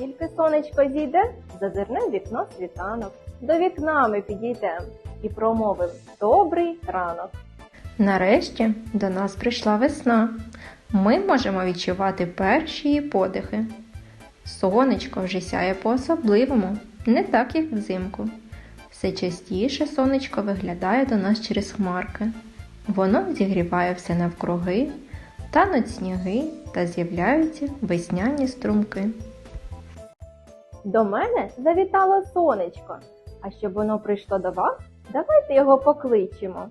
Тільки сонечко зійде, зазирне вікно світанок. До вікна ми підійдем і промовив добрий ранок. Нарешті до нас прийшла весна. Ми можемо відчувати перші її подихи. Сонечко вже сяє по-особливому, не так як взимку. Все частіше сонечко виглядає до нас через хмарки. Воно зігріває все навкруги, тануть сніги та з'являються весняні струмки. До мене завітало сонечко. А щоб воно прийшло до вас, давайте його покличемо.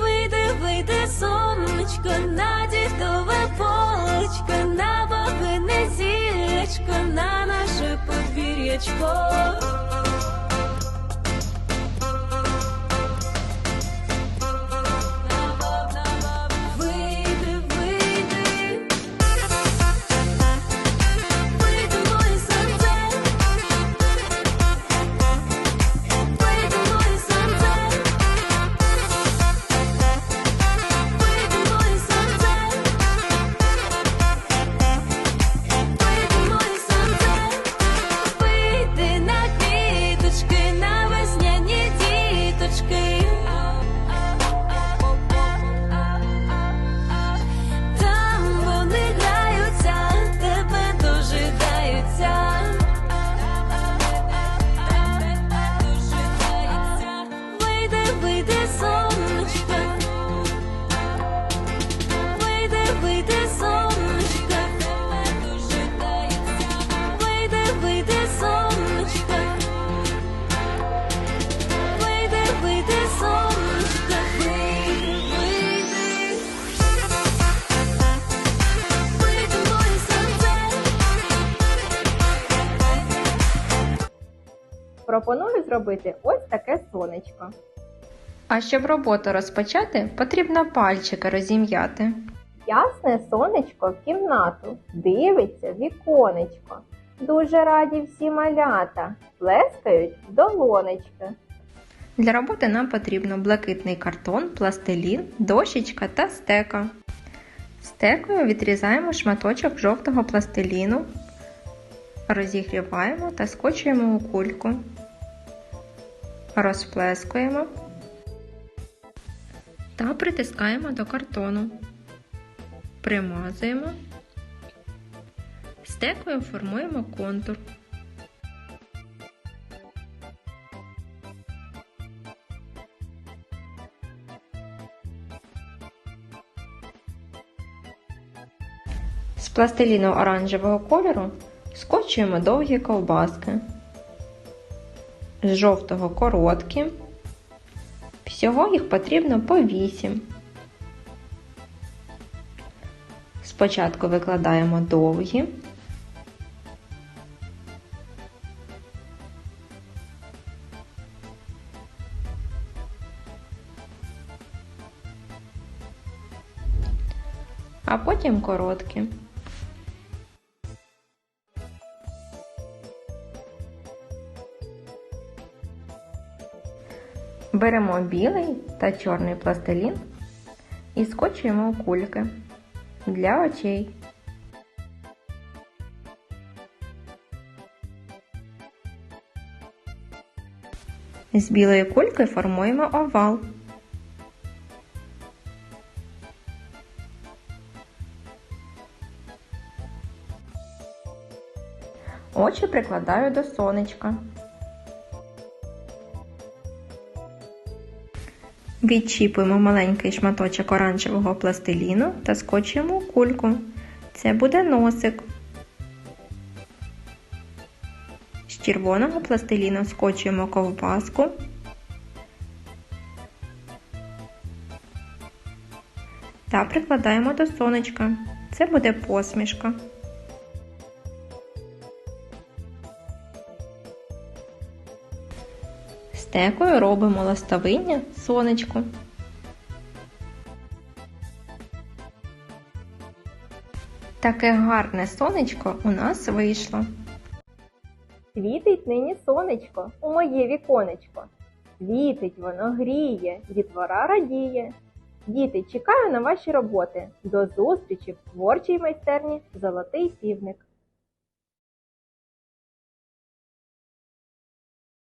Вийди, вийди, сонечко, на дідове полочко, на бабине зілечко, на наше подвір'ячко. Пропоную зробити ось таке сонечко. А щоб роботу розпочати, потрібно пальчики розім'яти. Ясне сонечко в кімнату, дивиться віконечко. Дуже раді всі малята, плескають долонечки. Для роботи нам потрібно блакитний картон, пластилін, дощечка та стека. Стекою відрізаємо шматочок жовтого пластиліну, розігріваємо та скочуємо у кульку. Розплескуємо та притискаємо до картону. Примазуємо. Стекою формуємо контур. З пластиліну оранжевого кольору скочуємо довгі ковбаски. З жовтого короткі. Всього їх потрібно по 8. Спочатку викладаємо довгі. А потім короткі. Беремо білий та чорний пластилін і скочуємо у кульки для очей. З білої кульки формуємо овал. Очі прикладаю до сонечка. Відчіпуємо маленький шматочок оранжевого пластиліну та скочуємо кульку. Це буде носик. З червоного пластиліну скочуємо ковбаску. Та прикладаємо до сонечка. Це буде посмішка. Стекою робимо ластовиння сонечку. Таке гарне сонечко у нас вийшло. Світить нині сонечко у моє віконечко. Світить воно гріє, дітвора радіє. Діти, чекаю на ваші роботи. До зустрічі в творчій майстерні Золотий півник.